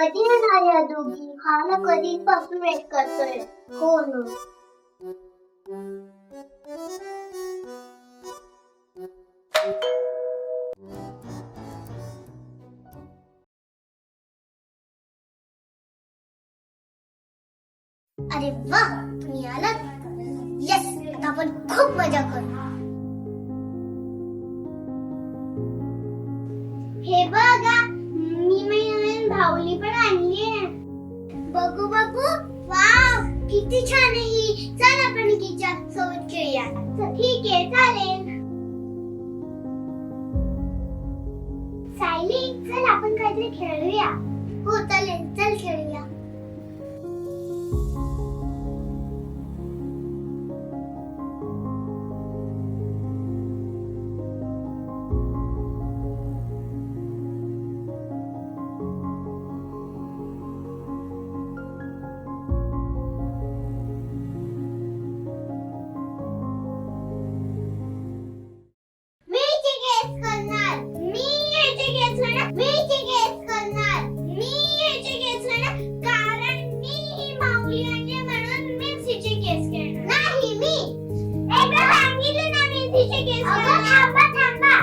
कधी दोघी हा वेट करतोय हो अरे वा तुम्ही आलात येस आपण खूप मज़ा करू। हे बघा मी नवीन भावली पण बघू बघू. वाव किती छान आहे ही. चल आपण तिच्या सोबत खेळूया. ठीक आहे चालेल. सायली चल आपण काहीतरी खेळूया. हो चालेल चल खेळूया. थांबा थांबा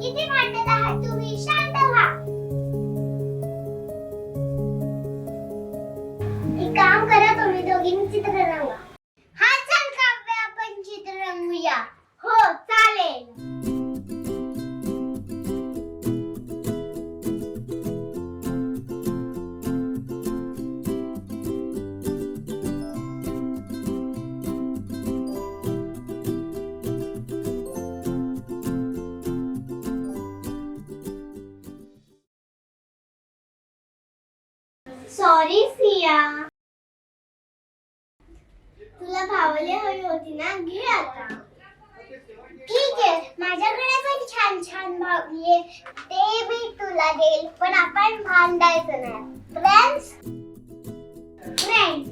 किती भांडत आहात तुम्ही शांत व्हा एक काम करा तुम्ही दोघींनी चित्र रंगा सॉरी सिया तुला भावले हवी होती ना? घे आता. ठीक आहे. माझ्याकडे पण छान छान भावली ते मी तुला देईल. पण आपण भांडायचं नाही. Friends friends